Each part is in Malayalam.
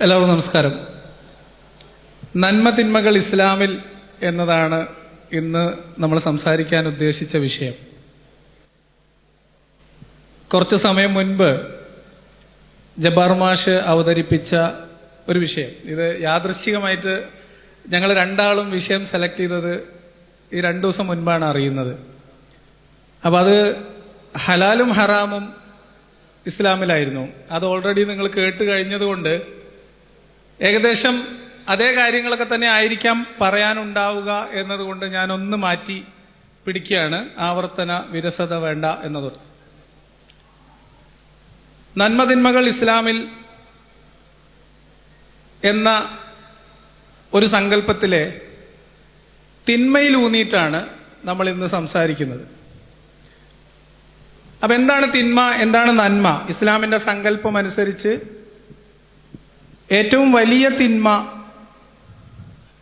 എല്ലാവർക്കും നമസ്കാരം. നന്മ തിന്മകൾ ഇസ്ലാമിൽ എന്നതാണ് ഇന്ന് നമ്മൾ സംസാരിക്കാൻ ഉദ്ദേശിച്ച വിഷയം. കുറച്ച് സമയം മുൻപ് ജബ്ബാർ മാഷ് അവതരിപ്പിച്ച ഒരു വിഷയം. ഇത് യാദൃശ്ചികമായിട്ട് ഞങ്ങൾ രണ്ടാളും വിഷയം സെലക്ട് ചെയ്തത് ഈ രണ്ടു ദിവസം മുൻപാണ് അറിയുന്നത്. അപ്പം അത് ഹലാലും ഹറാമും ഇസ്ലാമിലായിരുന്നു. അത് ഓൾറെഡി നിങ്ങൾ കേട്ട് കഴിഞ്ഞതുകൊണ്ട് ഏകദേശം അതേ കാര്യങ്ങളൊക്കെ തന്നെ ആയിരിക്കാം പറയാനുണ്ടാവുക എന്നതുകൊണ്ട് ഞാൻ ഒന്ന് മാറ്റി പിടിക്കുകയാണ്. ആവർത്തന വിരസത വേണ്ട എന്നതൊരു നന്മതിന്മകൾ ഇസ്ലാമിൽ എന്ന ഒരു സങ്കല്പത്തിലെ തിന്മയിലൂന്നിയിട്ടാണ് നമ്മൾ ഇന്ന് സംസാരിക്കുന്നത്. അപ്പം എന്താണ് തിന്മ? എന്താണ് നന്മ? ഇസ്ലാമിന്റെ സങ്കല്പം അനുസരിച്ച് ഏറ്റവും വലിയ തിന്മ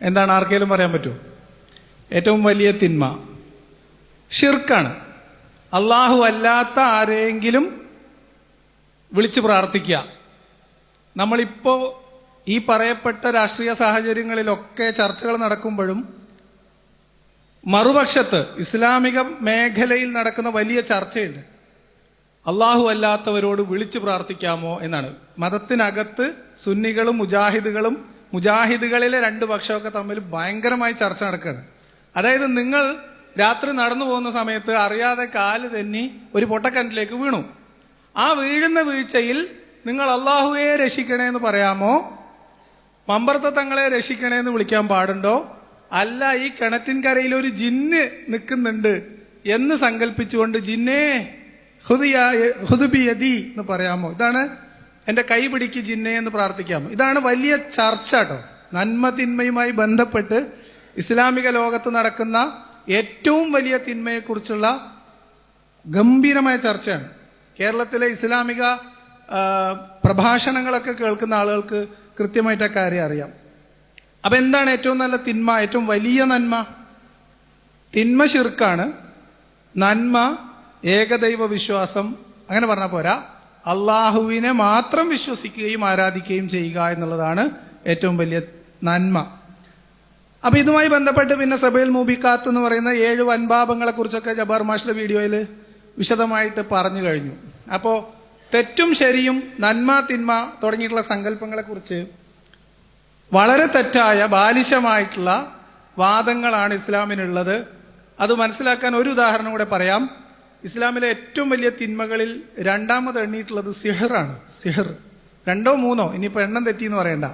എന്താണ്? ആർക്കെങ്കിലും പറയാൻ പറ്റുമോ ഏറ്റവും വലിയ തിന്മ ഷിർക്കാണ് അള്ളാഹു അല്ലാത്ത ആരെങ്കിലും വിളിച്ചു പ്രാർത്ഥിക്കുക. നമ്മളിപ്പോ ഈ പറയപ്പെട്ട രാഷ്ട്രീയ സാഹചര്യങ്ങളിലൊക്കെ ചർച്ചകൾ നടക്കുമ്പോഴും മറുപക്ഷത്ത് ഇസ്ലാമിക മേഖലയിൽ നടക്കുന്ന വലിയ ചർച്ചയുണ്ട്. അള്ളാഹു അല്ലാത്തവരോട് വിളിച്ചു പ്രാർത്ഥിക്കാമോ എന്നാണ്. മതത്തിനകത്ത് സുന്നികളും മുജാഹിദുകളും മുജാഹിദുകളിലെ രണ്ട് പക്ഷമൊക്കെ തമ്മിൽ ഭയങ്കരമായി ചർച്ച നടക്കുകയാണ്. അതായത് നിങ്ങൾ രാത്രി നടന്നു പോകുന്ന സമയത്ത് അറിയാതെ കാൽ തെന്നി ഒരു പൊട്ടക്കണ്ടിലേക്ക് വീണു. ആ വീഴുന്ന വീഴ്ചയിൽ നിങ്ങൾ അള്ളാഹുവെ രക്ഷിക്കണേ എന്ന് പറയാമോ? പമ്പർത്ത തങ്ങളെ രക്ഷിക്കണേ എന്ന് വിളിക്കാൻ പാടുണ്ടോ? അല്ല ഈ കിണറ്റിൻകരയിൽ ഒരു ജിന്ന് നിൽക്കുന്നുണ്ട് എന്ന് സങ്കല്പിച്ചുകൊണ്ട് ജിന്നേ ഹുദുബിയതി എന്ന് പറയാമോ? ഇതാണ് എന്റെ കൈ പിടിക്ക് ജിന്നെ എന്ന് പ്രാർത്ഥിക്കാമോ? ഇതാണ് വലിയ ചർച്ച കേട്ടോ. നന്മ തിന്മയുമായി ബന്ധപ്പെട്ട് ഇസ്ലാമിക ലോകത്ത് നടക്കുന്ന ഏറ്റവും വലിയ തിന്മയെക്കുറിച്ചുള്ള ഗംഭീരമായ ചർച്ചയാണ്. കേരളത്തിലെ ഇസ്ലാമിക പ്രഭാഷണങ്ങളൊക്കെ കേൾക്കുന്ന ആളുകൾക്ക് കൃത്യമായിട്ട് ആ കാര്യം അറിയാം. അപ്പൊ എന്താണ് ഏറ്റവും നല്ല തിന്മ? ഏറ്റവും വലിയ നന്മ? തിന്മ ശിർക്കാണ് നന്മ ഏകദൈവ വിശ്വാസം അങ്ങനെ പറഞ്ഞ പോരാ. അള്ളാഹുവിനെ മാത്രം വിശ്വസിക്കുകയും ആരാധിക്കുകയും ചെയ്യുക എന്നുള്ളതാണ് ഏറ്റവും വലിയ നന്മ. അപ്പൊ ഇതുമായി ബന്ധപ്പെട്ട് പിന്നെ സബേൽ മൂബിക്കാത്ത് എന്ന് പറയുന്ന ഏഴ് വൻപാപങ്ങളെ കുറിച്ചൊക്കെ ജബാർ മാഷിന്റെ വീഡിയോയിൽ വിശദമായിട്ട് പറഞ്ഞു കഴിഞ്ഞു. അപ്പോൾ തെറ്റും ശരിയും നന്മ തിന്മ തുടങ്ങിയിട്ടുള്ള സങ്കല്പങ്ങളെ കുറിച്ച് വളരെ തെറ്റായ ബാലിശമായിട്ടുള്ള വാദങ്ങളാണ് ഇസ്ലാമിനുള്ളത്. അത് മനസ്സിലാക്കാൻ ഒരു ഉദാഹരണം കൂടെ പറയാം. ഇസ്ലാമിലെ ഏറ്റവും വലിയ തിന്മകളിൽ രണ്ടാമത് എണ്ണിയിട്ടുള്ളത് സിഹറാണ്. സിഹർ. രണ്ടോ മൂന്നോ ഇനിയിപ്പോൾ എണ്ണം തെറ്റിയെന്ന് പറയണ്ട.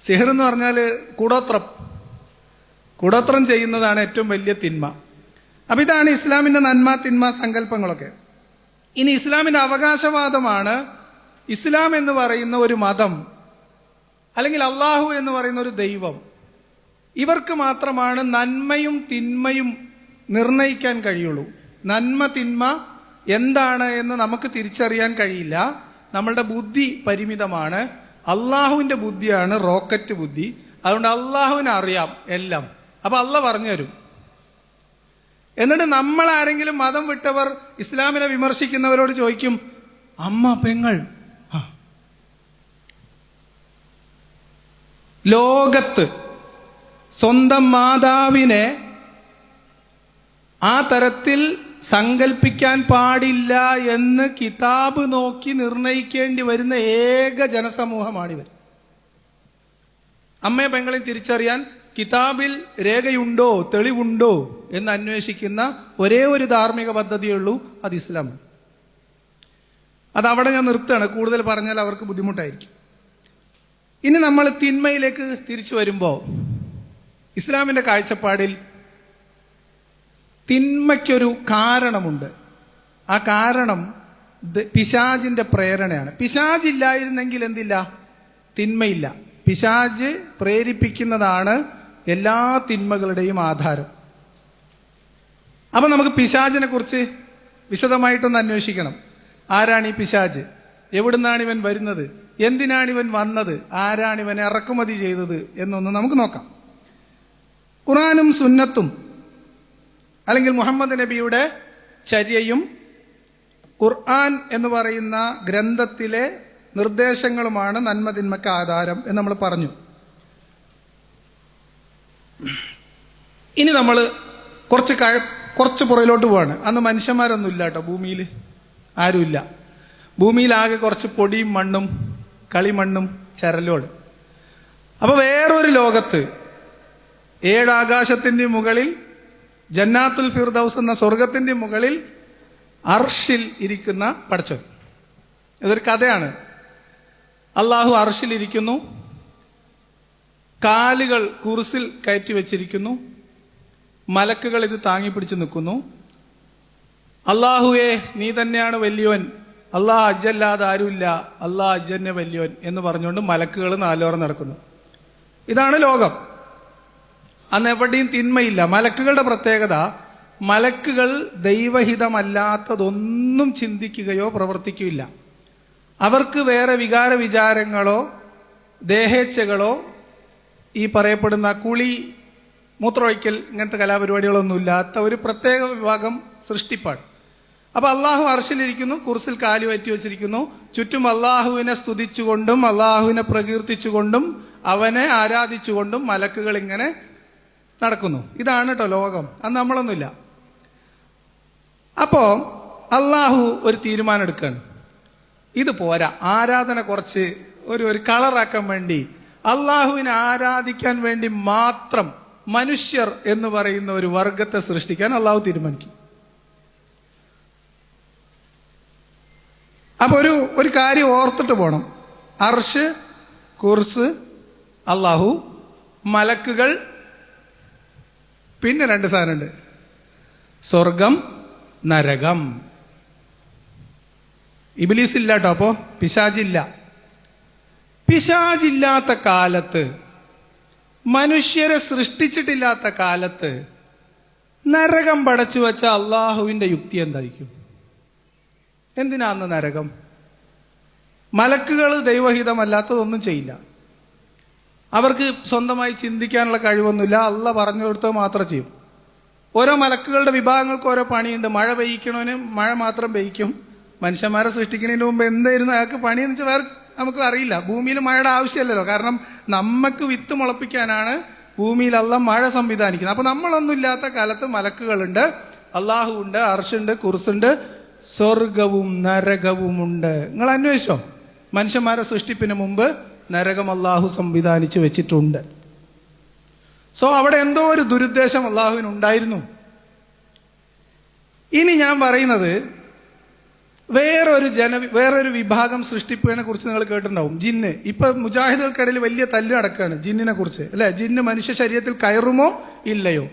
സിഹർ എന്ന് പറഞ്ഞാൽ കൂടോത്രം. കൂടോത്രം ചെയ്യുന്നതാണ് ഏറ്റവും വലിയ തിന്മ. അപ്പം ഇതാണ് ഇസ്ലാമിന്റെ നന്മ തിന്മ സങ്കല്പങ്ങളൊക്കെ. ഇനി ഇസ്ലാമിന്റെ അവകാശവാദമാണ് ഇസ്ലാം എന്ന് പറയുന്ന ഒരു മതം അല്ലെങ്കിൽ അള്ളാഹു എന്ന് പറയുന്ന ഒരു ദൈവം. ഇവർക്ക് മാത്രമാണ് നന്മയും തിന്മയും നിർണയിക്കാൻ കഴിയുള്ളൂ. നന്മ തിന്മ എന്താണ് എന്ന് നമുക്ക് തിരിച്ചറിയാൻ കഴിയില്ല. നമ്മളുടെ ബുദ്ധി പരിമിതമാണ്. അള്ളാഹുവിന്റെ ബുദ്ധിയാണ് റോക്കറ്റ് ബുദ്ധി. അതുകൊണ്ട് അള്ളാഹുവിന് അറിയാം എല്ലാം. അപ്പം അല്ല പറഞ്ഞു തരും. എന്നിട്ട് നമ്മൾ ആരെങ്കിലും മതം വിട്ടവർ ഇസ്ലാമിനെ വിമർശിക്കുന്നവരോട് ചോദിക്കും അമ്മ പെങ്ങൾ? ലോകത്ത് സ്വന്തം മാതാവിനെ ആ തരത്തിൽ സങ്കല്പിക്കാൻ പാടില്ല എന്ന് കിതാബ് നോക്കി നിർണയിക്കേണ്ടി വരുന്ന ഏക ജനസമൂഹമാണിവർ. അമ്മയെ പെങ്ങളെ തിരിച്ചറിയാൻ കിതാബിൽ രേഖയുണ്ടോ തെളിവുണ്ടോ എന്ന് അന്വേഷിക്കുന്ന ഒരേ ഒരു ധാർമ്മിക പദ്ധതിയുള്ളൂ അത് ഇസ്ലാം. അതവിടെ ഞാൻ നിർത്തുകയാണ്. കൂടുതൽ പറഞ്ഞാൽ അവർക്ക് ബുദ്ധിമുട്ടായിരിക്കും. ഇനി നമ്മൾ തിന്മയിലേക്ക് തിരിച്ചു വരുമ്പോൾ ഇസ്ലാമിന്റെ കാഴ്ചപ്പാടിൽ തിന്മയ്ക്കൊരു കാരണമുണ്ട്. ആ കാരണം പിശാജിന്റെ പ്രേരണയാണ്. പിശാജ് ഇല്ലായിരുന്നെങ്കിൽ എന്തില്ല? തിന്മയില്ല. പിശാജ് പ്രേരിപ്പിക്കുന്നതാണ് എല്ലാ തിന്മകളുടെയും ആധാരം. അപ്പൊ നമുക്ക് പിശാജിനെ കുറിച്ച് വിശദമായിട്ടൊന്ന് അന്വേഷിക്കണം. ആരാണ് ഈ പിശാജ് എവിടുന്നാണ് ഇവൻ വരുന്നത്? എന്തിനാണ് ഇവൻ വന്നത്? ആരാണ് ഇവൻ ഇറക്കുമതി ചെയ്തത് എന്നൊന്ന് നമുക്ക് നോക്കാം. ഖുറാനും സുന്നത്തും അല്ലെങ്കിൽ മുഹമ്മദ് നബിയുടെ ചര്യയും ഖുർആൻ എന്ന് പറയുന്ന ഗ്രന്ഥത്തിലെ നിർദ്ദേശങ്ങളുമാണ് നന്മതിന്മയ്ക്ക് ആധാരം എന്ന് നമ്മൾ പറഞ്ഞു. ഇനി നമ്മൾ കുറച്ച് കഴ കുറച്ച് പുറയിലോട്ട് പോവാണ്. അന്ന് മനുഷ്യന്മാരൊന്നും ഇല്ല കേട്ടോ ഭൂമിയിൽ. ആരുമില്ല ഭൂമിയിലാകെ കുറച്ച് പൊടിയും മണ്ണും കളിമണ്ണും ചരലോട് അപ്പൊ വേറൊരു ലോകത്ത് ഏഴാകാശത്തിന്റെ മുകളിൽ ജന്നാത്തുൽ ഫിർദൌസ് എന്ന സ്വർഗത്തിന്റെ മുകളിൽ അർഷിൽ ഇരിക്കുന്ന പടച്ചവൻ ഇതൊരു കഥയാണ്. അള്ളാഹു അർഷിൽ ഇരിക്കുന്നു. കാലുകൾ കുറിസിൽ കയറ്റി വെച്ചിരിക്കുന്നു. മലക്കുകൾ ഇത് താങ്ങി പിടിച്ച് നിൽക്കുന്നു. അള്ളാഹുവേ നീ തന്നെയാണ് വലിയവൻ. അള്ളാഹ് അജ്ജല്ലാതെ ആരുമില്ല. അള്ളാഹ് അജ്ജന്നെ വലിയവൻ എന്ന് പറഞ്ഞുകൊണ്ട് മലക്കുകൾ നാലോറം നടക്കുന്നു. ഇതാണ് ലോകം. അന്ന് എവിടെയും തിന്മയില്ല. മലക്കുകളുടെ പ്രത്യേകത മലക്കുകൾ ദൈവഹിതമല്ലാത്തതൊന്നും ചിന്തിക്കുകയോ പ്രവർത്തിക്കുകയില്ല. അവർക്ക് വേറെ വികാര വിചാരങ്ങളോ ദേഹേച്ഛകളോ ഈ പറയപ്പെടുന്ന കുളി മൂത്രമൊഴിക്കൽ ഇങ്ങനത്തെ കലാപരിപാടികളൊന്നും ഇല്ലാത്ത ഒരു പ്രത്യേക വിഭാഗം സൃഷ്ടിപ്പാട്. അപ്പൊ അള്ളാഹു അർഷിലിരിക്കുന്നു കുർസിൽ കാലു പറ്റി വെച്ചിരിക്കുന്നു. ചുറ്റും അള്ളാഹുവിനെ സ്തുതിച്ചുകൊണ്ടും അള്ളാഹുവിനെ പ്രകീർത്തിച്ചുകൊണ്ടും അവനെ ആരാധിച്ചുകൊണ്ടും മലക്കുകൾ ഇങ്ങനെ നടക്കുന്നു. ഇതാണ് കേട്ടോ ലോകം. അന്ന് നമ്മളൊന്നുമില്ല. അപ്പോ അള്ളാഹു ഒരു തീരുമാനം എടുക്കാണ്. ഇത് പോരാ. ആരാധന കുറച്ച് ഒരു ഒരു കളറാക്കാൻ വേണ്ടി അള്ളാഹുവിനെ ആരാധിക്കാൻ വേണ്ടി മാത്രം മനുഷ്യർ എന്ന് പറയുന്ന ഒരു വർഗത്തെ സൃഷ്ടിക്കാൻ അള്ളാഹു തീരുമാനിക്കും. അപ്പൊ ഒരു ഒരു കാര്യം ഓർത്തിട്ട് പോകണം അർഷ് കുർസ് അള്ളാഹു മലക്കുകൾ പിന്നെ രണ്ട് സാധനമുണ്ട്. സ്വർഗം നരകം. ഇബിലീസ് ഇല്ല കേട്ടോ അപ്പോ? പിശാജില്ല പിശാജില്ലാത്ത കാലത്ത് മനുഷ്യരെ സൃഷ്ടിച്ചിട്ടില്ലാത്ത കാലത്ത് നരകം പടച്ചു വെച്ച അള്ളാഹുവിന്റെ യുക്തി എന്തായിരിക്കും? എന്തിനാന്ന് നരകം? മലക്കുകൾ ദൈവഹിതമല്ലാത്തതൊന്നും ചെയ്യില്ല. അവർക്ക് സ്വന്തമായി ചിന്തിക്കാനുള്ള കഴിവൊന്നുമില്ല. അല്ല പറഞ്ഞു കൊടുത്തോ മാത്രം ചെയ്യും. ഓരോ മലക്കുകളുടെ വിഭാഗങ്ങൾക്ക് ഓരോ പണിയുണ്ട്. മഴ പെയ്യിക്കണവന് മഴ മാത്രം പെയ്യ്ക്കും. മനുഷ്യന്മാരെ സൃഷ്ടിക്കുന്നതിന് മുമ്പ് എന്തായിരുന്നു? അയാൾക്ക് പണിയെന്ന് വെച്ചാൽ വേറെ നമുക്ക് അറിയില്ല. ഭൂമിയിൽ മഴയുടെ ആവശ്യമില്ലല്ലോ. കാരണം നമുക്ക് വിത്ത് മുളപ്പിക്കാനാണ് ഭൂമിയിൽ അല്ല മഴ സംവിധാനിക്കുന്നത്. അപ്പോൾ നമ്മളൊന്നും ഇല്ലാത്ത കാലത്ത് മലക്കുകളുണ്ട്. അള്ളാഹു ഉണ്ട് അർഷുണ്ട് കുർസുണ്ട് സ്വർഗവും നരകവുമുണ്ട്. നിങ്ങൾ അന്വേഷിച്ചോ? മനുഷ്യന്മാരെ സൃഷ്ടിപ്പിന് മുമ്പ് നരകം അള്ളാഹു സംവിധാനിച്ചു വെച്ചിട്ടുണ്ട്. സോ അവിടെ എന്തോ ഒരു ദുരുദ്ദേശം അള്ളാഹുവിന് ഉണ്ടായിരുന്നു. ഇനി ഞാൻ പറയുന്നത് വേറൊരു ജന വേറൊരു വിഭാഗം സൃഷ്ടിപ്പിനെ കുറിച്ച് നിങ്ങൾ കേട്ടിട്ടുണ്ടാവും. ജിന്ന്. ഇപ്പൊ മുജാഹിദുകൾക്കിടയിൽ വലിയ തല്ല് നടക്കുകയാണ് ജിന്നിനെ കുറിച്ച്. അല്ലെ? ജിന്ന് മനുഷ്യ ശരീരത്തിൽ കയറുമോ? ഇല്ലയോ?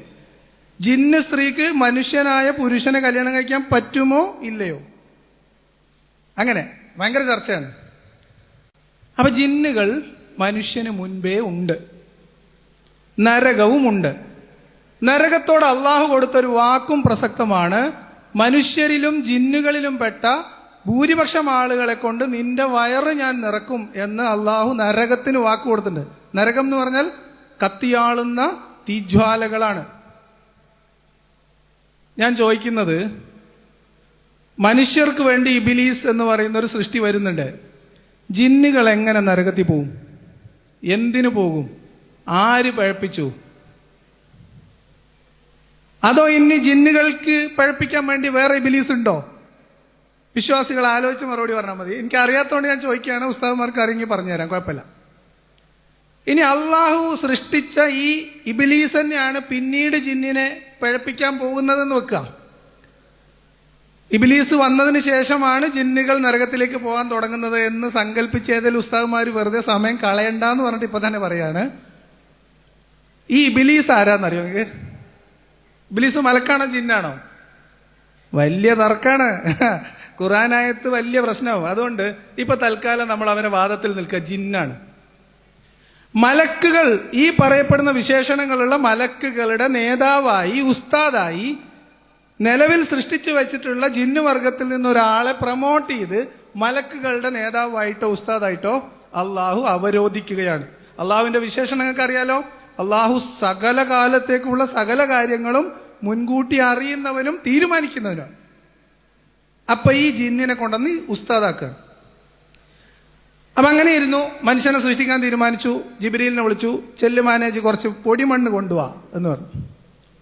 ജിന്ന് സ്ത്രീക്ക് മനുഷ്യനായ പുരുഷനെ കല്യാണം കഴിക്കാൻ പറ്റുമോ? ഇല്ലയോ? അങ്ങനെ. ഭയങ്കര ചർച്ചയാണ്. അപ്പൊ ജിന്നുകൾ മനുഷ്യന് മുൻപേ ഉണ്ട്. നരകവും ഉണ്ട്. നരകത്തോട് അള്ളാഹു കൊടുത്തൊരു വാക്കും പ്രസക്തമാണ്. മനുഷ്യരിലും ജിന്നുകളിലും പെട്ട ഭൂരിപക്ഷം ആളുകളെ കൊണ്ട് നിന്റെ വയറ് ഞാൻ നിറക്കും എന്ന് അള്ളാഹു നരകത്തിന് വാക്ക് കൊടുത്തിട്ടുണ്ട്. നരകം എന്ന് പറഞ്ഞാൽ കത്തിയാളുന്ന തീജ്വാലകളാണ്. ഞാൻ ചോദിക്കുന്നത് മനുഷ്യർക്ക് വേണ്ടി ഇബിലീസ് എന്ന് പറയുന്ന ഒരു സൃഷ്ടി വരുന്നുണ്ട്. ജിന്നുകൾ എങ്ങനെ നരകത്തിൽ പോകും എന്തിനു പോകും? ആര് പഴപ്പിച്ചു? അതോ ഇനി ജിന്നുകൾക്ക് പഴപ്പിക്കാൻ വേണ്ടി വേറെ ബിലീസ് ഉണ്ടോ? വിശ്വാസികൾ ആലോചിച്ച് മറുപടി പറഞ്ഞാൽ മതി. എനിക്ക് അറിയാത്തതുകൊണ്ട് ഞാൻ ചോദിക്കുകയാണ്. ഉസ്താദ്മാർക്ക് അറിയെങ്കിൽ പറഞ്ഞുതരാം. കുഴപ്പമില്ല. ഇനി അള്ളാഹു സൃഷ്ടിച്ച ഈ ഇബിലീസ് തന്നെയാണ് പിന്നീട് ജിന്നിനെ പഴപ്പിക്കാൻ പോകുന്നതെന്ന് വെക്കുക. ഇബിലീസ് വന്നതിന് ശേഷമാണ് ജിന്നുകൾ നരകത്തിലേക്ക് പോകാൻ തുടങ്ങുന്നത് എന്ന് സങ്കല്പിച്ചതിൽ ഉസ്താവുമാർ വെറുതെ സമയം കളയണ്ട എന്ന് പറഞ്ഞിട്ട് ഇപ്പൊ തന്നെ പറയാണ്. ഈ ഇബിലീസ് ആരാന്നറിയോ നിങ്ങൾക്ക് ഇബിലീസ് മലക്കാണോ ജിന്നാണോ? വലിയ തർക്കാണ്. ഖുറാനായത്ത് വലിയ പ്രശ്നമാവും. അതുകൊണ്ട് ഇപ്പൊ തൽക്കാലം നമ്മൾ അവനെ വാദത്തിൽ നിൽക്കുക. ജിന്നാണ്. മലക്കുകൾ ഈ പറയപ്പെടുന്ന വിശേഷണങ്ങളുള്ള മലക്കുകളുടെ നേതാവായി ഉസ്താദായി നിലവിൽ സൃഷ്ടിച്ചു വെച്ചിട്ടുള്ള ജിന്നുവർഗത്തിൽ നിന്നൊരാളെ പ്രൊമോട്ട് ചെയ്ത് മലക്കുകളുടെ നേതാവായിട്ടോ ഉസ്താദായിട്ടോ അള്ളാഹു അവരോധിക്കുകയാണ്. അള്ളാഹുവിന്റെ വിശേഷണം നിങ്ങൾക്ക് അറിയാലോ അള്ളാഹു സകല കാലത്തേക്കുള്ള സകല കാര്യങ്ങളും മുൻകൂട്ടി അറിയുന്നവനും തീരുമാനിക്കുന്നവനാണ് അപ്പൊ ഈ ജിന്നിനെ കൊണ്ടുവന്ന് ഉസ്താദാക്കുക അപ്പൊ അങ്ങനെ ഇരുന്നു മനുഷ്യനെ സൃഷ്ടിക്കാൻ തീരുമാനിച്ചു ജിബിരിലിനെ വിളിച്ചു ചെല്ലു മാനേജ് കുറച്ച് പൊടിമണ്ണ് കൊണ്ടുപോവാ എന്ന് പറഞ്ഞു.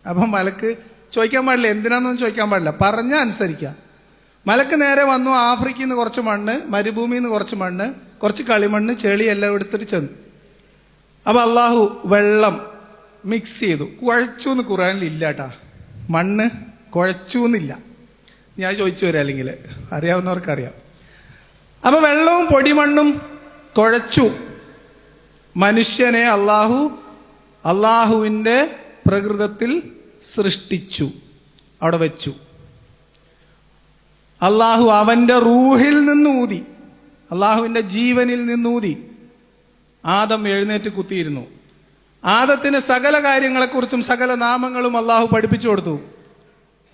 അപ്പം മലക്ക് ചോദിക്കാൻ പാടില്ല. എന്തിനാണെന്നൊന്നും ചോദിക്കാൻ പാടില്ല. പറഞ്ഞ അനുസരിക്കുക മലക്ക് നേരെ വന്നു. ആഫ്രിക്കയിൽ നിന്ന് കുറച്ച് മണ്ണ് മരുഭൂമിയിൽ നിന്ന് കുറച്ച് മണ്ണ് കുറച്ച് കളിമണ്ണ് ചെളി എല്ലാം എടുത്തിട്ട് ചെന്നു. അപ്പം അള്ളാഹു വെള്ളം മിക്സ് ചെയ്തു. കുഴച്ചു എന്ന് ഖുറാനിൽ ഇല്ല കേട്ടാ മണ്ണ് കുഴച്ചു എന്നില്ല ഞാൻ ചോദിച്ചു വരാം അല്ലെങ്കിൽ. അറിയാവുന്നവർക്കറിയാം. അപ്പോൾ വെള്ളവും പൊടിമണ്ണും കുഴച്ചു. മനുഷ്യനെ അള്ളാഹു അള്ളാഹുവിന്റെ പ്രകൃതത്തിൽ സൃഷ്ടിച്ചു അവിടെ വെച്ചു. അള്ളാഹു അവന്റെ റൂഹിൽ നിന്നൂതി ഊതി അള്ളാഹുവിന്റെ ജീവനിൽ നിന്നൂതി ആദം എഴുന്നേറ്റ് കുത്തിയിരുന്നു. ആദത്തിന് സകല കാര്യങ്ങളെക്കുറിച്ചും സകല നാമങ്ങളും അള്ളാഹു പഠിപ്പിച്ചു കൊടുത്തു.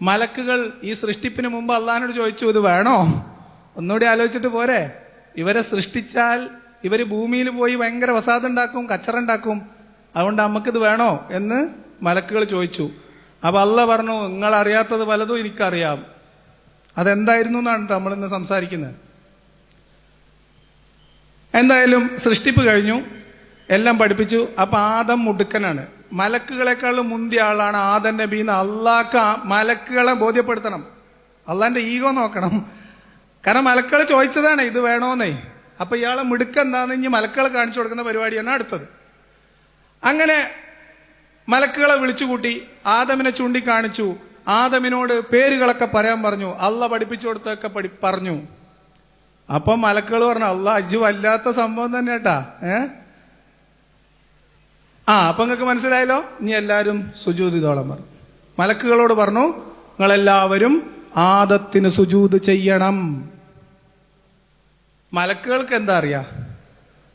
മലക്കുകൾ ഈ സൃഷ്ടിപ്പിന് മുമ്പ് അള്ളാഹിനോട് ചോദിച്ചു ഇത് വേണോ? ഒന്നുകൂടി ആലോചിച്ചിട്ട് പോരെ. ഇവരെ സൃഷ്ടിച്ചാൽ ഇവർ ഭൂമിയിൽ പോയി ഭയങ്കര വസാദുണ്ടാക്കും ഉണ്ടാക്കും കച്ചറ ഉണ്ടാക്കും. അതുകൊണ്ട് നമുക്കിത് വേണോ? എന്ന് മലക്കുകൾ ചോദിച്ചു. അപ്പൊ അല്ല പറഞ്ഞു നിങ്ങൾ അറിയാത്തത് പലതും എനിക്കറിയാം. അതെന്തായിരുന്നു എന്നാണ് നമ്മൾ ഇന്ന് സംസാരിക്കുന്നത്. എന്തായാലും സൃഷ്ടിപ്പ് കഴിഞ്ഞു എല്ലാം പഠിപ്പിച്ചു. അപ്പൊ ആദം മുടുക്കനാണ്. മലക്കുകളെക്കാളും മുന്തിയ ആളാണ് ആദം നബി എന്ന് മലക്കുകളെ ബോധ്യപ്പെടുത്തണം. അള്ളാന്റെ ഈഗോ നോക്കണം. കാരണം മലക്കൾ ചോദിച്ചതാണ് ഇത് വേണോന്നേ. അപ്പൊ ഇയാളെ മിടുക്ക് എന്താന്ന് ഇനി മലക്കളെ കാണിച്ചു കൊടുക്കുന്ന പരിപാടിയാണ് അടുത്തത്. അങ്ങനെ മലക്കുകളെ വിളിച്ചുകൂട്ടി ആദമിനെ ചൂണ്ടിക്കാണിച്ചു. ആദമിനോട് പേരുകളൊക്കെ പറയാൻ പറഞ്ഞു. അല്ല പഠിപ്പിച്ചു കൊടുത്തൊക്കെ പഠി പറഞ്ഞു. അപ്പം മലക്കുകൾ പറഞ്ഞു അല്ല അജു വല്ലാത്ത സംഭവം തന്നെ കേട്ടാ ഏ? ആ അപ്പൊ നിങ്ങൾക്ക് മനസ്സിലായല്ലോ? ഇനി എല്ലാവരും സുജൂതിതോളം പറഞ്ഞു. മലക്കുകളോട് പറഞ്ഞു നിങ്ങളെല്ലാവരും ആദത്തിന് സുജൂത് ചെയ്യണം. മലക്കുകൾക്ക് എന്താ അറിയാ?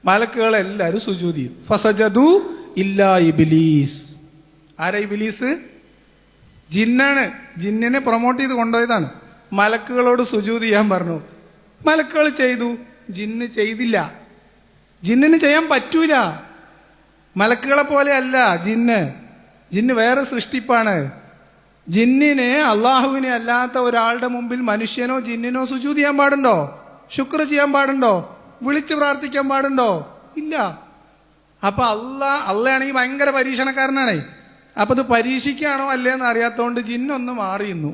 മലക്കുകൾ എല്ലാവരും സുജൂതി ഫസജതു ഇല്ലാ ഇബിലീസ്. ആരാ ഇബിലീസ് ജിന്നാണ്. ജിന്നിനെ പ്രൊമോട്ട് ചെയ്ത് കൊണ്ടുപോയതാണ്. മലക്കുകളോട് സുജൂത് ചെയ്യാൻ പറഞ്ഞു. മലക്കുകൾ ചെയ്തു. ജിന്ന് ചെയ്തില്ല. ജിന്നിന് ചെയ്യാൻ പറ്റൂല. മലക്കുകളെ പോലെ അല്ല ജിന്ന്. ജിന്ന് വേറെ സൃഷ്ടിപ്പാണ്. ജിന്നിനെ അള്ളാഹുവിനെ അല്ലാത്ത ഒരാളുടെ മുമ്പിൽ മനുഷ്യനോ ജിന്നിനോ സുജൂത് ചെയ്യാൻ പാടുണ്ടോ? ശുക്ർ ചെയ്യാൻ പാടുണ്ടോ? വിളിച്ചു പ്രാർത്ഥിക്കാൻ പാടുണ്ടോ? ഇല്ല. അപ്പൊ അള്ളാ അള്ളയാണെങ്കിൽ ഭയങ്കര പരീക്ഷണക്കാരനാണേ. അപ്പൊ ഇത് പരീക്ഷിക്കുകയാണോ അല്ലേന്ന് അറിയാത്തതുകൊണ്ട് ജിന്നൊന്ന് മാറിയുന്നു.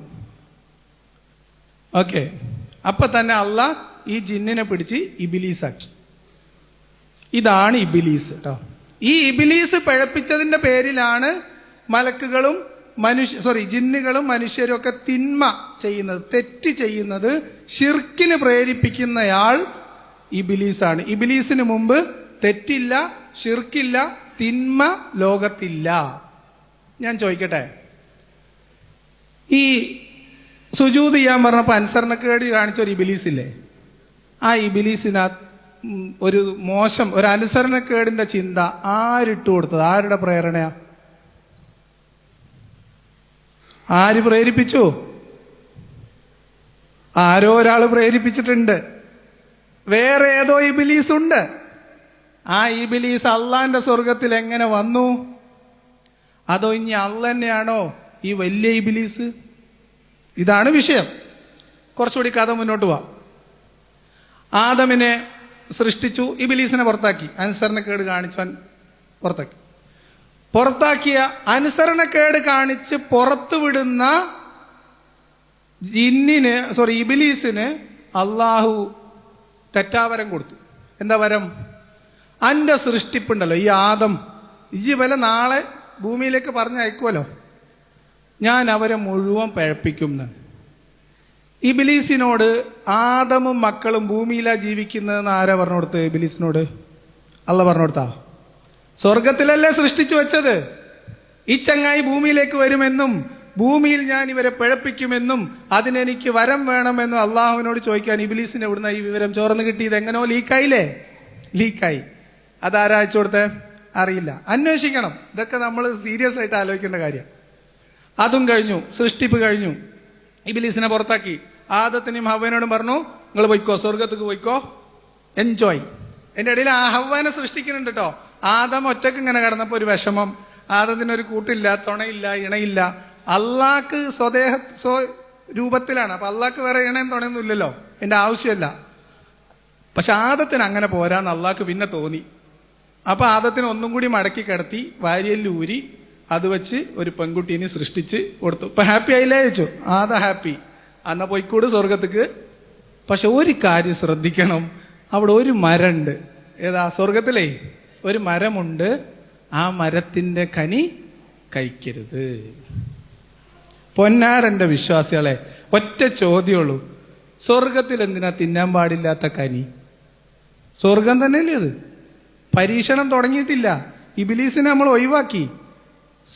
ഓക്കെ. അപ്പൊ തന്നെ അല്ല ഈ ജിന്നിനെ പിടിച്ച് ഇബിലീസാക്കി. ഇതാണ് ഇബിലീസ് കേട്ടോ ഈ ഇബിലീസ് പഴപ്പിച്ചതിന്റെ പേരിലാണ് മലക്കുകളും മനുഷ്യ സോറി ജിന്നുകളും മനുഷ്യരും ഒക്കെ തിന്മ ചെയ്യുന്നത് തെറ്റ് ചെയ്യുന്നത് ഷിർക്കിന് പ്രേരിപ്പിക്കുന്നയാൾ ഇബിലീസാണ്. ഇബിലീസിന് മുമ്പ് തെറ്റില്ല ഷിർക്കില്ല തിന്മ ലോകത്തില്ല. ഞാൻ ചോദിക്കട്ടെ? ഈ സുജൂത് ചെയ്യാൻ പറഞ്ഞപ്പോൾ അനുസരണക്കേടി കാണിച്ച ഒരു ഇബിലീസ് ഇല്ലേ ആ ഇബിലീസിനകത്ത് ഒരു മോശം ഒരു അനുസരണക്കേടിന്റെ ചിന്ത ആരിട്ട് കൊടുത്തത്? ആരുടെ പ്രേരണയാ? ആര് പ്രേരിപ്പിച്ചു? ആരോ ഒരാൾ പ്രേരിപ്പിച്ചിട്ടുണ്ട്. വേറെ ഏതോ ഇബിലീസ് ഉണ്ട് ആ ഇബിലീസ് അള്ളാന്റെ സ്വർഗത്തിൽ എങ്ങനെ വന്നു? അതോ ഇനി അള്ള തന്നെയാണോ ഈ വലിയ ഇബിലീസ്? ഇതാണ് വിഷയം. കുറച്ചുകൂടി കഥ മുന്നോട്ട് പോവാം. ആദമിനെ സൃഷ്ടിച്ചു ഇബിലീസിനെ പുറത്താക്കി. അനുസരണക്കേട് കാണിച്ചവൻ പുറത്താക്കി. പുറത്താക്കിയ അനുസരണക്കേട് കാണിച്ച് പുറത്തു വിടുന്ന ജിന്നിന് സോറി ഇബിലീസിന് അള്ളാഹു തെറ്റാവരം കൊടുത്തു. എന്താ വരം? അന്റെ സൃഷ്ടിപ്പുണ്ടല്ലോ ഈ ആദം. ഇജി വല നാളെ ഭൂമിയിലേക്ക് പറഞ്ഞയക്കുമല്ലോ ഞാൻ അവരെ മുഴുവൻ പഴപ്പിക്കും ഇബിലീസിനോട് ആദമും മക്കളും ഭൂമിയിലാ ജീവിക്കുന്നതെന്ന് ആരാ പറഞ്ഞു കൊടുത്ത് ഇബിലീസിനോട്. അല്ല പറഞ്ഞു കൊടുത്താ സ്വർഗത്തിലല്ലേ സൃഷ്ടിച്ചു വെച്ചത്? ഈ ചങ്ങായി ഭൂമിയിലേക്ക് വരുമെന്നും ഭൂമിയിൽ ഞാൻ ഇവരെ പിഴപ്പിക്കുമെന്നും അതിനെനിക്ക് വരം വേണമെന്നും അള്ളാഹുവിനോട് ചോദിക്കാൻ ഇബിലീസിന് എവിടുന്ന ഈ വിവരം ചോർന്ന് കിട്ടിയത്? എങ്ങനോ ലീക്കായില്ലേ? ലീക്കായി. അതാരാ അയച്ചു കൊടുത്തേ? അറിയില്ല. അന്വേഷിക്കണം. ഇതൊക്കെ നമ്മൾ സീരിയസ് ആയിട്ട് ആലോചിക്കേണ്ട കാര്യം. അതും കഴിഞ്ഞു. സൃഷ്ടിപ്പ് കഴിഞ്ഞു. ഇബിലീസിനെ പുറത്താക്കി. ആദത്തിനെയും ഹവ്വനോടും പറഞ്ഞു നിങ്ങൾ പോയിക്കോ സ്വർഗത്തേക്ക് പോയിക്കോ. എൻജോയ് എന്റെ ഇടയിൽ ആ ഹവ്വനെ സൃഷ്ടിക്കുന്നുണ്ട് കേട്ടോ ആദം ഒറ്റയ്ക്ക് ഇങ്ങനെ കിടന്നപ്പോ ഒരു വിഷമം. ആദത്തിനൊരു കൂട്ടില്ല തുണയില്ല ഇണയില്ല. അള്ളാക്ക് സ്വദേഹ സ്വ രൂപത്തിലാണ്. അപ്പൊ അള്ളാക്ക് വേറെ ഇണയും തുണയൊന്നും ഇല്ലല്ലോ. എന്റെ ആവശ്യമല്ല. പക്ഷെ ആദത്തിന് അങ്ങനെ പോരാന്ന് അള്ളാക്ക് പിന്നെ തോന്നി. അപ്പൊ ആദത്തിന് ഒന്നും കൂടി മടക്കി കിടത്തി വാരിയലിൽ ഊരി അത് വെച്ച് ഒരു പെൺകുട്ടീനെ സൃഷ്ടിച്ച് കൊടുത്തു. ഇപ്പൊ ഹാപ്പി ആയില്ലേ ചോദിച്ചു? ആദ ഹാപ്പി. അന്ന പോയിക്കൂട് സ്വർഗത്തേക്ക്. പക്ഷെ ഒരു കാര്യം ശ്രദ്ധിക്കണം. അവിടെ ഒരു മരമുണ്ട് ഏതാ? സ്വർഗത്തിലേ ഒരു മരമുണ്ട്. ആ മരത്തിന്റെ കനി കഴിക്കരുത്. പൊന്നാരന്റെ വിശ്വാസികളെ ഒറ്റ ചോദ്യമുള്ളൂ. സ്വർഗത്തിൽ എന്തിനാ തിന്നാൻ പാടില്ലാത്ത കനി? സ്വർഗം തന്നെയല്ലേ അത് പരീക്ഷണം തുടങ്ങിയിട്ടില്ല. ഇബിലീസിനെ നമ്മൾ ഒഴിവാക്കി.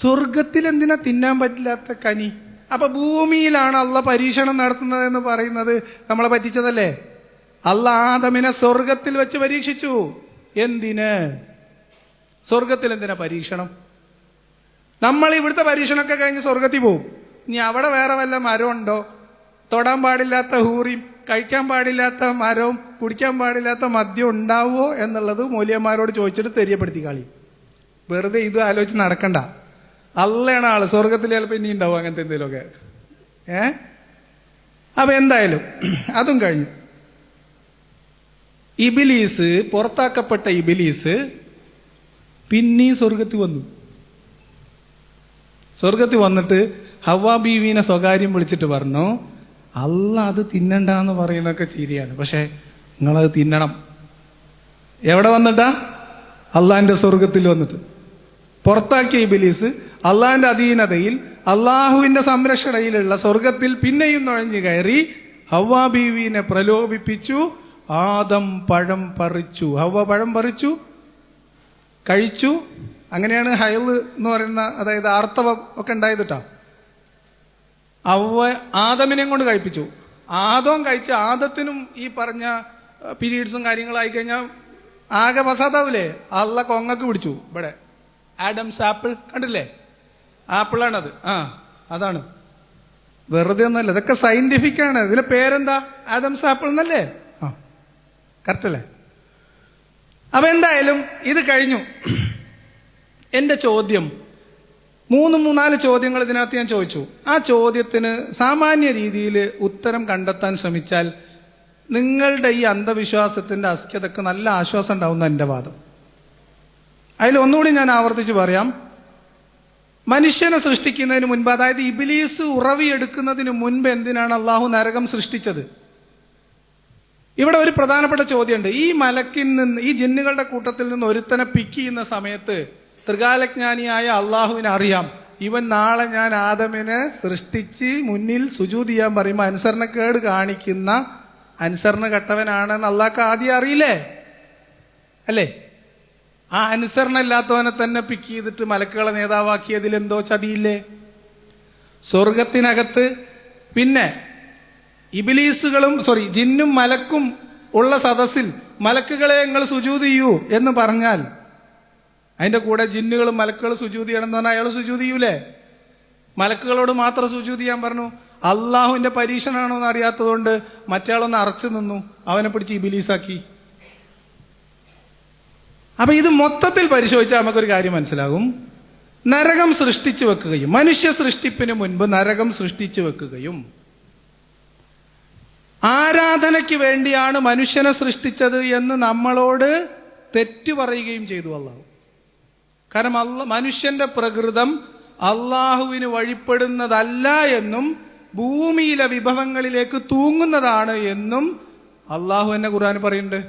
സ്വർഗത്തിൽ എന്തിനാ തിന്നാൻ പറ്റില്ലാത്ത കനി? അപ്പൊ ഭൂമിയിലാണ് അള്ള പരീക്ഷണം നടത്തുന്നത് എന്ന് പറയുന്നത്. നമ്മളെ പറ്റിച്ചതല്ലേ? അള്ള ആദമിനെ സ്വർഗത്തിൽ വെച്ച് പരീക്ഷിച്ചു. എന്തിന്? സ്വർഗത്തിൽ എന്തിനാ പരീക്ഷണം? നമ്മൾ ഇവിടുത്തെ പരീക്ഷണമൊക്കെ കഴിഞ്ഞ് സ്വർഗത്തിൽ പോവും. ഇനി അവിടെ വേറെ വല്ല മരമുണ്ടോ? തൊടാൻ പാടില്ലാത്ത ഹൂറിയും കഴിക്കാൻ പാടില്ലാത്ത മരവും കുടിക്കാൻ പാടില്ലാത്ത മദ്യം ഉണ്ടാവുമോ എന്നുള്ളത് മൂല്യന്മാരോട് ചോദിച്ചിട്ട് തെരിയപ്പെടുത്തി കളി. വെറുതെ ഇത് ആലോചിച്ച് നടക്കണ്ട. അല്ലയാണ് ആൾ. സ്വർഗത്തിൽ ചിലപ്പോൾ ഇനി ഉണ്ടാവും അങ്ങനത്തെ എന്തെങ്കിലുമൊക്കെ. ഏ? അപ്പൊ എന്തായാലും അതും കഴിഞ്ഞു. ഇബിലീസ് പുറത്താക്കപ്പെട്ട ഇബിലീസ് പിന്നെയും സ്വർഗത്തിൽ വന്നു. സ്വർഗത്തിൽ വന്നിട്ട് ഹവാ ബീവീനെ സ്വകാര്യം വിളിച്ചിട്ട് പറഞ്ഞു അല്ല അത് തിന്നണ്ടെന്ന് പറയുന്നതൊക്കെ ശരിയാണ്. പക്ഷെ നിങ്ങളത് തിന്നണം. എവിടെ വന്നിട്ടാ? അള്ളാഹിന്റെ സ്വർഗത്തിൽ വന്നിട്ട്. പുറത്താക്കിയ ഇബിലീസ് അള്ളാഹിന്റെ അധീനതയിൽ അള്ളാഹുവിന്റെ സംരക്ഷണയിലുള്ള സ്വർഗത്തിൽ പിന്നെയും നുഴഞ്ഞു കയറി ഹവ്വാ ബീവിനെ പ്രലോഭിപ്പിച്ചു. ആദം പഴം പറിച്ചു. ഹവ്വ പഴം പറിച്ചു. കഴിച്ചു. അങ്ങനെയാണ് ഹയൽ എന്ന് പറയുന്ന അതായത് ആർത്തവം ഒക്കെ ഉണ്ടായത് കേട്ടോ അവ ആദമിനെ കൊണ്ട് കഴിപ്പിച്ചു. ആദവും കഴിച്ച് ആദത്തിനും ഈ പറഞ്ഞ പീരീഡ്സും കാര്യങ്ങളായി കഴിഞ്ഞാൽ ആകെ പസാതാവില്ലേ അള്ള കൊങ്ങക്ക് പിടിച്ചു. ഇവിടെ. ആഡംസ് ആപ്പിൾ കണ്ടില്ലേ? ആപ്പിളാണത്. ആ അതാണ്. വെറുതെ ഒന്നല്ല ഇതൊക്കെ സയന്റിഫിക് ആണ്. ഇതിന്റെ പേരെന്താ? ആദംസ് ആപ്പിൾ എന്നല്ലേ? ആ കറക്റ്റ് അല്ലേ? അപ്പൊ എന്തായാലും ഇത് കഴിഞ്ഞു. എന്റെ ചോദ്യം. മൂന്ന് മൂന്നാൽ ചോദ്യങ്ങൾ ഇതിനകത്ത് ഞാൻ ചോദിച്ചു. ആ ചോദ്യത്തിന് സാമാന്യ രീതിയിൽ ഉത്തരം കണ്ടെത്താൻ ശ്രമിച്ചാൽ നിങ്ങളുടെ ഈ അന്ധവിശ്വാസത്തിന്റെ അസ്ക്യതക്ക് നല്ല ആശ്വാസം ഉണ്ടാവുന്ന എന്റെ വാദം. അതിൽ ഒന്നുകൂടി ഞാൻ ആവർത്തിച്ച് പറയാം. മനുഷ്യനെ സൃഷ്ടിക്കുന്നതിന് മുൻപ് അതായത് ഇബിലീസ് ഉറവിയെടുക്കുന്നതിന് മുൻപ് എന്തിനാണ് അള്ളാഹു നരകം സൃഷ്ടിച്ചത്? ഇവിടെ ഒരു പ്രധാനപ്പെട്ട ചോദ്യമുണ്ട്. ഈ മലക്കിൽ നിന്ന് ഈ ജിന്നുകളുടെ കൂട്ടത്തിൽ നിന്ന് ഒരുത്തനെ പിക്ക് ചെയ്യുന്ന സമയത്ത് ത്രികാലജ്ഞാനിയായ അള്ളാഹുവിനെ അറിയാം. ഇവൻ നാളെ ഞാൻ ആദമിനെ സൃഷ്ടിച്ച് മുന്നിൽ സുജൂത് ചെയ്യാൻ പറയുമ്പോൾ അനുസരണക്കേട് കാണിക്കുന്ന അനുസരണ കെട്ടവനാണെന്ന് അള്ളാഹ്ക്ക് ആദ്യം അറിയില്ലേ? അല്ലേ? ആ അനുസരണ ഇല്ലാത്തവനെ തന്നെ പിക്ക് ചെയ്തിട്ട് മലക്കുകളെ നേതാവാക്കിയതിൽ എന്തോ ചതിയില്ലേ? സ്വർഗത്തിനകത്ത് പിന്നെ ഇബിലീസുകളും സോറി ജിന്നും മലക്കും ഉള്ള സദസ്സിൽ മലക്കുകളെ നിങ്ങൾ സുജൂത് ചെയ്യൂ എന്ന് പറഞ്ഞാൽ അതിന്റെ കൂടെ ജിന്നുകളും മലക്കുകളും സുജൂത് ചെയ്യണം എന്ന് പറഞ്ഞാൽ അയാൾ സുജൂത് ചെയ്യൂലേ? മലക്കുകളോട് മാത്രം സുജൂത് ചെയ്യാൻ പറഞ്ഞു. അള്ളാഹുവിന്റെ പരീക്ഷണമാണോ എന്ന് അറിയാത്തതുകൊണ്ട് മറ്റയാളൊന്ന് അറച്ചു നിന്നു. അവനെ പിടിച്ച് ഇബിലീസാക്കി. അപ്പൊ ഇത് മൊത്തത്തിൽ പരിശോധിച്ചാൽ നമുക്കൊരു കാര്യം മനസ്സിലാകും. നരകം സൃഷ്ടിച്ചു വെക്കുകയും മനുഷ്യ സൃഷ്ടിപ്പിന് മുൻപ് നരകം സൃഷ്ടിച്ചു വെക്കുകയും ആരാധനയ്ക്ക് വേണ്ടിയാണ് മനുഷ്യനെ സൃഷ്ടിച്ചത് എന്ന് നമ്മളോട് തെറ്റു പറയുകയും ചെയ്തു അള്ളാഹു. കാരണം അല്ല മനുഷ്യന്റെ പ്രകൃതം അള്ളാഹുവിന് വഴിപ്പെടുന്നതല്ല എന്നും ഭൂമിയിലെ വിഭവങ്ങളിലേക്ക് തൂങ്ങുന്നതാണ് എന്നും അള്ളാഹു എന്നെ ഖുർആൻ പറയുന്നുണ്ട്.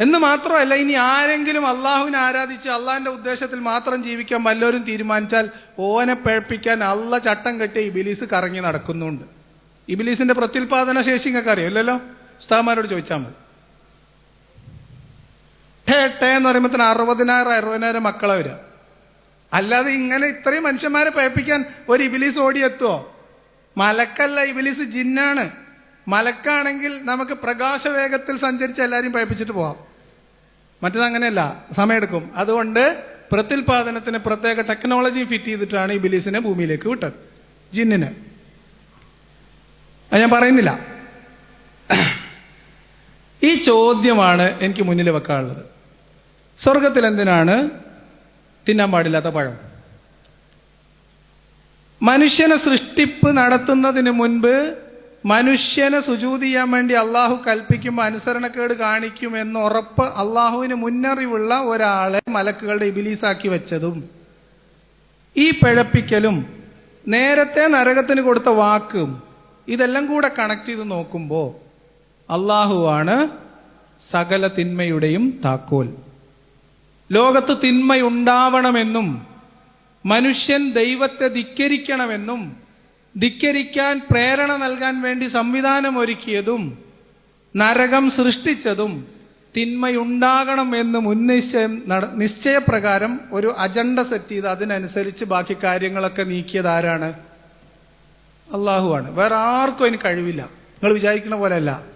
എന്ന് മാത്രമല്ല ഇനി ആരെങ്കിലും അള്ളാഹുവിനെ ആരാധിച്ച് അള്ളാഹിന്റെ ഉദ്ദേശത്തിൽ മാത്രം ജീവിക്കാൻ വല്ലവരും തീരുമാനിച്ചാൽ ഓനെ പഴപ്പിക്കാൻ അള്ള ചട്ടം കെട്ടി ഇബിലീസ് കറങ്ങി നടക്കുന്നുണ്ട്. ഇബിലീസിന്റെ പ്രത്യുൽപാദന ശേഷി നിങ്ങൾക്ക് അറിയാമല്ലോ ഉസ്താമാരോട് ചോദിച്ചാൽ മതി. ടേ എന്ന് പറയുമ്പോൾ അറുപതിനായിരം അറുപതിനായിരം മക്കളെ വരിക. അല്ലാതെ ഇങ്ങനെ ഇത്രയും മനുഷ്യന്മാരെ പഴപ്പിക്കാൻ ഒരു ഇബിലീസ് ഓടിയെത്തുവോ? മലക്കല്ല ഇബിലിസ് ജിന്നാണ്. മലക്കാണെങ്കിൽ നമുക്ക് പ്രകാശവേഗത്തിൽ സഞ്ചരിച്ച് എല്ലാവരെയും പഴപ്പിച്ചിട്ട് പോവാം. മറ്റത് അങ്ങനെയല്ല സമയമെടുക്കും. അതുകൊണ്ട് പ്രത്യുൽപാദനത്തിന് പ്രത്യേക ടെക്നോളജി ഫിറ്റ് ചെയ്തിട്ടാണ് ഇബിലീസിനെ ഭൂമിയിലേക്ക് വിട്ടത് ജിന്നിന്. അത് ഞാൻ പറയുന്നില്ല. ഈ ചോദ്യമാണ് എനിക്ക് മുന്നിൽ വെക്കാനുള്ളത്. സ്വർഗത്തിൽ എന്തിനാണ് തിന്നാൻ പാടില്ലാത്ത പഴം? മനുഷ്യനെ സൃഷ്ടിപ്പ് നടത്തുന്നതിന് മുൻപ് മനുഷ്യനെ സുജൂതി ചെയ്യാൻ വേണ്ടി അള്ളാഹു കൽപ്പിക്കുമ്പോൾ അനുസരണക്കേട് കാണിക്കും എന്ന് ഉറപ്പ് അള്ളാഹുവിന് മുന്നറിവുള്ള ഒരാളെ മലക്കുകളുടെ ഇബിലീസാക്കി വെച്ചതും ഈ പിഴപ്പിക്കലും നേരത്തെ നരകത്തിന് കൊടുത്ത വാക്കും ഇതെല്ലാം കൂടെ കണക്ട് ചെയ്ത് നോക്കുമ്പോൾ അള്ളാഹുവാണ് സകല തിന്മയുടെയും താക്കോൽ. ലോകത്ത് തിന്മയുണ്ടാവണമെന്നും മനുഷ്യൻ ദൈവത്തെ ധിക്കരിക്കണമെന്നും ധിക്കരിക്കാൻ പ്രേരണ നൽകാൻ വേണ്ടി സംവിധാനം ഒരുക്കിയതും നരകം സൃഷ്ടിച്ചതും തിന്മയുണ്ടാകണം എന്ന് മുൻനിശ്ചയം നട നിശ്ചയപ്രകാരം ഒരു അജണ്ട സെറ്റ് ചെയ്ത് അതിനനുസരിച്ച് ബാക്കി കാര്യങ്ങളൊക്കെ നീക്കിയത് ആരാണ്? അള്ളാഹുവാണ് വേറെ ആർക്കും അതിന് കഴിവില്ല. നിങ്ങൾ വിചാരിക്കുന്ന പോലെയല്ല.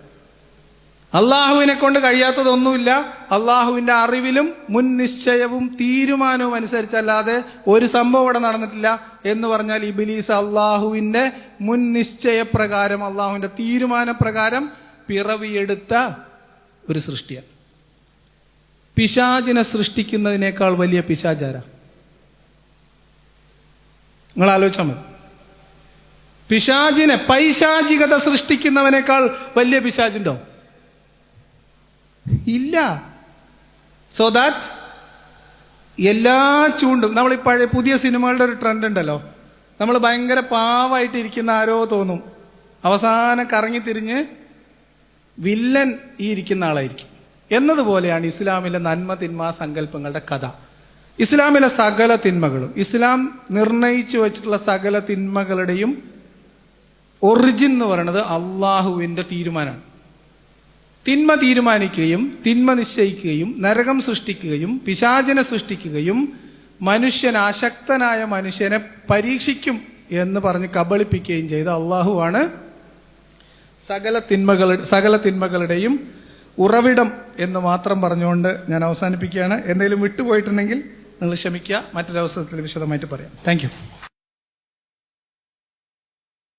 അള്ളാഹുവിനെ കൊണ്ട് കഴിയാത്തതൊന്നുമില്ല. അള്ളാഹുവിന്റെ അറിവിലും മുൻ നിശ്ചയവും തീരുമാനവും അനുസരിച്ചല്ലാതെ ഒരു സംഭവം ഇവിടെ നടന്നിട്ടില്ല എന്ന് പറഞ്ഞാൽ ഇബിലീസ് അള്ളാഹുവിന്റെ മുൻ നിശ്ചയപ്രകാരം അള്ളാഹുവിന്റെ തീരുമാനപ്രകാരം പിറവിയെടുത്ത ഒരു സൃഷ്ടിയാണ്. പിശാചിനെ സൃഷ്ടിക്കുന്നതിനേക്കാൾ വലിയ പിശാചാര. നിങ്ങൾ ആലോചിച്ചാൽ മതി. പിശാചിനെ പൈശാചികത സൃഷ്ടിക്കുന്നവനേക്കാൾ വലിയ പിശാചുണ്ടോ ഇല്ല. സോ ദാറ്റ് എല്ലാ ചൂണ്ടും നമ്മൾ ഈ പഴയ പുതിയ സിനിമകളുടെ ഒരു ട്രെൻഡ് ഉണ്ടല്ലോ. നമ്മൾ ഭയങ്കര പാവായിട്ട് ഇരിക്കുന്ന ആരോ തോന്നും. അവസാനം കറങ്ങി തിരിഞ്ഞ് വില്ലൻ ഈ ഇരിക്കുന്ന ആളായിരിക്കും. എന്നതുപോലെയാണ് ഇസ്ലാമിലെ നന്മ തിന്മ സങ്കല്പങ്ങളുടെ കഥ. ഇസ്ലാമിലെ സകല തിന്മകളും ഇസ്ലാം നിർണയിച്ചു വെച്ചിട്ടുള്ള സകല തിന്മകളുടെയും ഒറിജിൻ എന്ന് പറയുന്നത് അള്ളാഹുവിന്റെ തീരുമാനമാണ്. തിന്മ തീരുമാനിക്കുകയും തിന്മ നിശ്ചയിക്കുകയും നരകം സൃഷ്ടിക്കുകയും പിശാചിനെ സൃഷ്ടിക്കുകയും മനുഷ്യൻ അശക്തനായ മനുഷ്യനെ പരീക്ഷിക്കും എന്ന് പറഞ്ഞ് കബളിപ്പിക്കുകയും ചെയ്ത അള്ളാഹുവാണ് സകല തിന്മകളുടെ സകല തിന്മകളുടെയും ഉറവിടം എന്ന് മാത്രം പറഞ്ഞുകൊണ്ട് ഞാൻ അവസാനിപ്പിക്കുകയാണ്. എന്തെങ്കിലും വിട്ടുപോയിട്ടുണ്ടെങ്കിൽ നിങ്ങൾ ക്ഷമിക്കുക. മറ്റൊരവസരത്തിൽ വിശദമായിട്ട് പറയാം. താങ്ക്